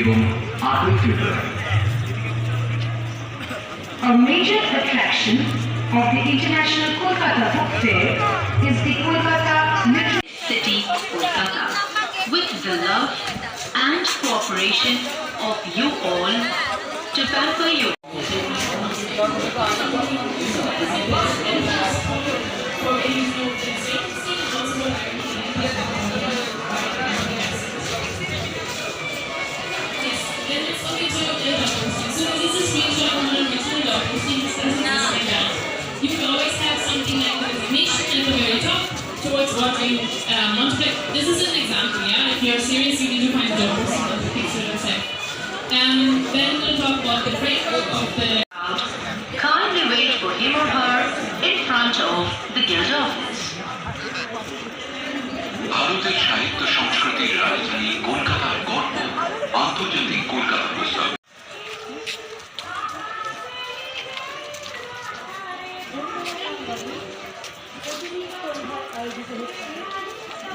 এবং আটই ফেব্রুয়ারি A major attraction of the International Kolkata Book Fair is the Kolkata Literary city of Kolkata with the love and cooperation of you all to pamper your towards what you um, want to play. This is an example, yeah? If you're serious, you need to find jobs and the things that I've said. Um, then we'll talk about the framework of the kindly wait for him or her in front of the guild office. ভারতের সাহিত্য সংস্কৃতির রাজধানী কলকাতার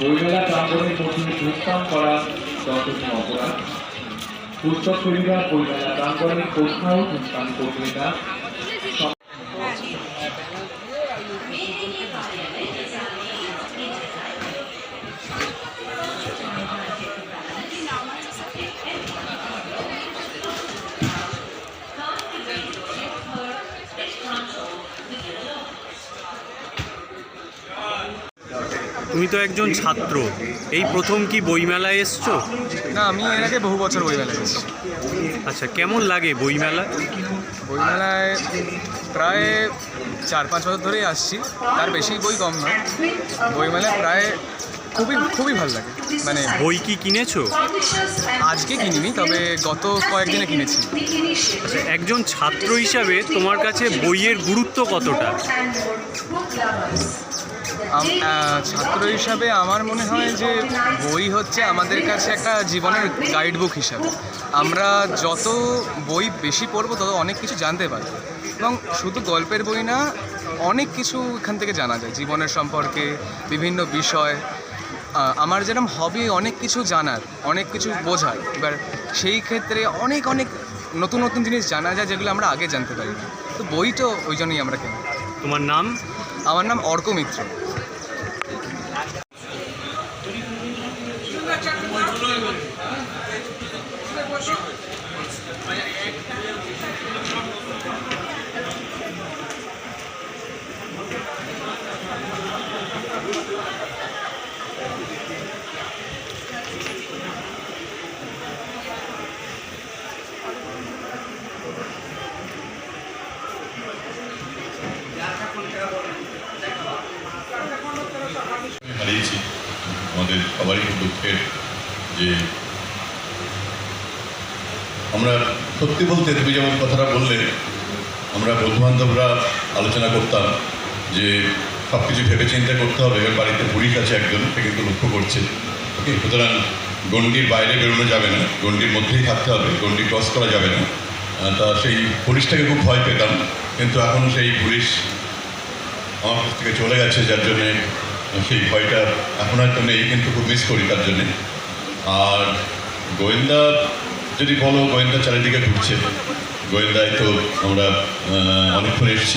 বইমেলা প্রাঙ্গণে প্রথমে প্রস্থান করা দণ্ডনীয় অপরাধ। পুস্তক প্রেমীরা বইমেলা প্রাঙ্গণে কোথাও প্রস্থান করবে না তুমি তো একজন ছাত্র। এই প্রথম কি বইমেলায় এসছো? না আমি এর আগে বহু বছর বইমেলায় এসেছি। আচ্ছা কেমন লাগে বইমেলা বইমেলায় প্রায় চার পাঁচ বছর ধরেই আসছি। তার বেশি বই কম নয়। বইমেলায় প্রায় খুবই খুবই ভালো লাগে। মানে বই কি কিনেছো? আজকে কিনিনি তবে গত কয়েকদিনে কিনেছি। আচ্ছা একজন ছাত্র হিসাবে তোমার কাছে বইয়ের গুরুত্ব কতটা? ছাত্র হিসাবে আমার মনে হয় যে বই হচ্ছে আমাদের কাছে একটা জীবনের গাইড বুক হিসাবে। আমরা যত বই বেশি পড়ব তত অনেক কিছু জানতে পারব। এবং শুধু গল্পের বই না অনেক কিছু এখান থেকে জানা যায় জীবনের সম্পর্কে বিভিন্ন বিষয়। আমার যেরকম হবি অনেক কিছু জানার অনেক কিছু বোঝার এবার সেই ক্ষেত্রে অনেক অনেক নতুন নতুন জিনিস জানা যায় যেগুলো আমরা আগে জানতে পারি তো বই তো ওই জন্যই আমরা কিনি। তোমার নাম? আমার নাম অর্ক মিত্র হারিয়েছি আমাদের সবারই দুঃখের যে আমরা সত্যি বলতে তুমি যেমন কথাটা বললে আমরা বন্ধুবান্ধবরা আলোচনা করতাম যে সব কিছু ভেবে চিন্তা করতে হবে, এবার বাড়িতে পুলিশ আছে একজন, সে কিন্তু লক্ষ্য করছে। ওকে, সুতরাং গণ্ডির বাইরে বেরোনো যাবে না, গণ্ডির মধ্যেই থাকতে হবে, গণ্ডি ক্রস করা যাবে না। তা সেই পুলিশটাকে খুব ভয় পেতাম, কিন্তু এখন সেই পুলিশ আমার কাছ থেকে চলে গেছে, যার জন্যে সেই ভয়টা এখন আর তো নেই, কিন্তু খুব মিস করি তার জন্যে। আর গোয়েন্দা যদি বলো গোয়েন্দা চারিদিকে ঘুরছে। গোয়েন্দায় তো আমরা অনেকক্ষণ এসেছি।